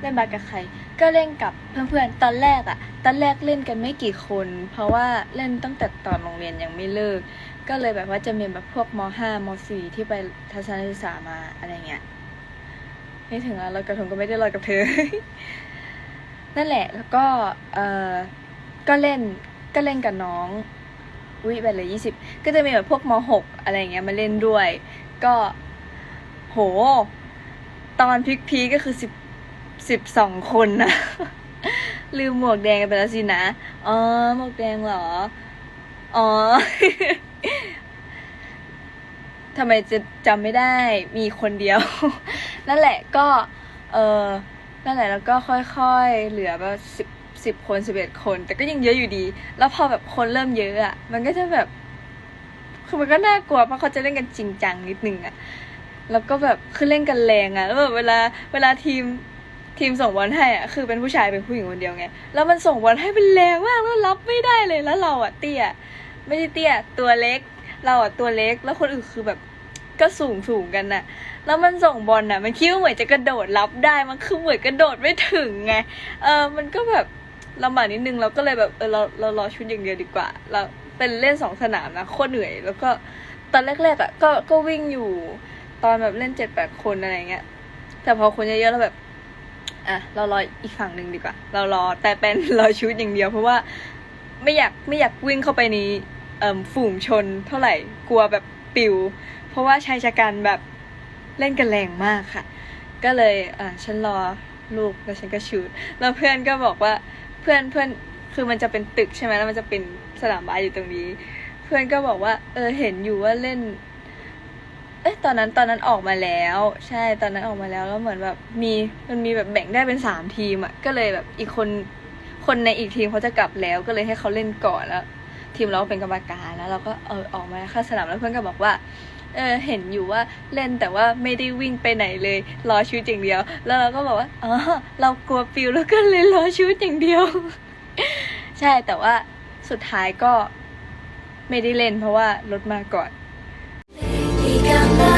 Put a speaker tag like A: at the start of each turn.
A: เล่นบาสกับใคร ก็เล่นกับเพื่อนๆ ตอนแรกอะตอนแรกเล่นกันไม่กี่คน เพราะว่าเล่นตั้งแต่ตอนโรงเรียนยังไม่เลิก ก็เลยแบบว่าจะมีแบบพวกมห้ามสี่ที่ไปทัศนศึกษามาอะไรเงี้ยไม่ถึงแล้วลอยกระทงก็ไม่ได้ลอยกับเธอ นั่นแหละแล้วก็เออก็เล่นก็เล่นกับน้องวิไปเลยยี่สิบก็จะมีแบบพวกมหกอะไรเงี้ยมาเล่นด้วย ก็ โห ตอนพิกพีก็คือสิบ สิบสองคนนะ ลืมหมวกแดงไปแล้วสินะ อ๋อ หมวกแดงเหรอ อ๋อทำไมจะจำไม่ได้มีคนเดียว นั่นแหละก็ เออนั่นแหละแล้วก็ค่อยๆ เหลือแบบสิบสิบคนสิบเอ็ดคน แต่ก็ยังเยอะอยู่ดี แล้วพอแบบคนเริ่มเยอะอะ มันก็จะแบบคือมันก็น่ากลัวเพราะเขาจะเล่นกันจริงจังนิดนึงอะแล้วก็แบบคือเล่นกันแรงอะแล้วแบบเวลาเวลาทีม ทีมส่งบอลให้อะคือเป็นผู้ชายเป็นผู้หญิงคนเดียวไงแล้วมันส่งบอลให้เป็นแรงมากแล้วรับไม่ได้เลยแล้วเราอะเตี้ยไม่ใช่เตี้ยตัวเล็ก เราอะตัวเล็กแล้วคนอื่นคือแบบก็สูงสูงกันน่ะ แล้วมันส่งบอลน่ะ มันคิดว่าเหมือนจะกระโดดรับได้ มันคือเหมือนกระโดดไม่ถึงไง เออ มันก็แบบลำบากนิดนึง เราก็เลยแบบเออเราเรารอชุดอย่างเดียวดีกว่า เราเป็นเล่นสองสนามนะโคตรเหนื่อย แล้วก็ตอนแรกๆอะก็ก็วิ่งอยู่ตอนแบบเล่นเจ็ดแปดคนอะไรเงี้ย แต่พอคนเยอะๆแล้วแบบ อะเรารออีกฝั่งหนึ่งดีกว่า เรารอแต่เป็นรอชุดอย่างเดียวเพราะว่าไม่อยากไม่อยากวิ่งเข้าไปในเอ่มฝูงชนเท่าไหร่กลัวแบบปิว เพราะว่าชายชะกันแบบเล่นกันแรงมากค่ะ ก็เลยอะฉันรอลูกแล้วฉันก็ชูดแล้วเพื่อนก็บอกว่าเพื่อนเพื่อนคือมันจะเป็นตึกใช่ไหมแล้วมันจะเป็นสนามบาสอยู่ตรงนี้ เพื่อนก็บอกว่าเออเห็นอยู่ว่าเล่น เอ้ยตอนนั้นตอนนั้นออกมาแล้ว ใช่ตอนนั้นออกมาแล้วแล้วเหมือนแบบมีมันมีแบบแบ่งได้เป็นสามทีมอะก็เลยแบบอีกคนคนในอีกทีมเขาจะกลับแล้วก็เลยให้เขาเล่นก่อนแล้ว ทีมเราเป็นกรรมการแล้ว เราก็เออออกมาเข้าสนามแล้วเพื่อนก็บอกว่าเออเห็นอยู่ว่าเล่นแต่ว่าไม่ได้วิ่งไปไหนเลยรอชุดอย่างเดียว แล้วเราก็บอกว่าอ๋อเรากลัวปิวแล้วก็เลยรอชุดอย่างเดียว ใช่แต่ว่าสุดท้ายก็ไม่ได้เล่นเพราะว่ารถมาก่อน
B: 你敢来？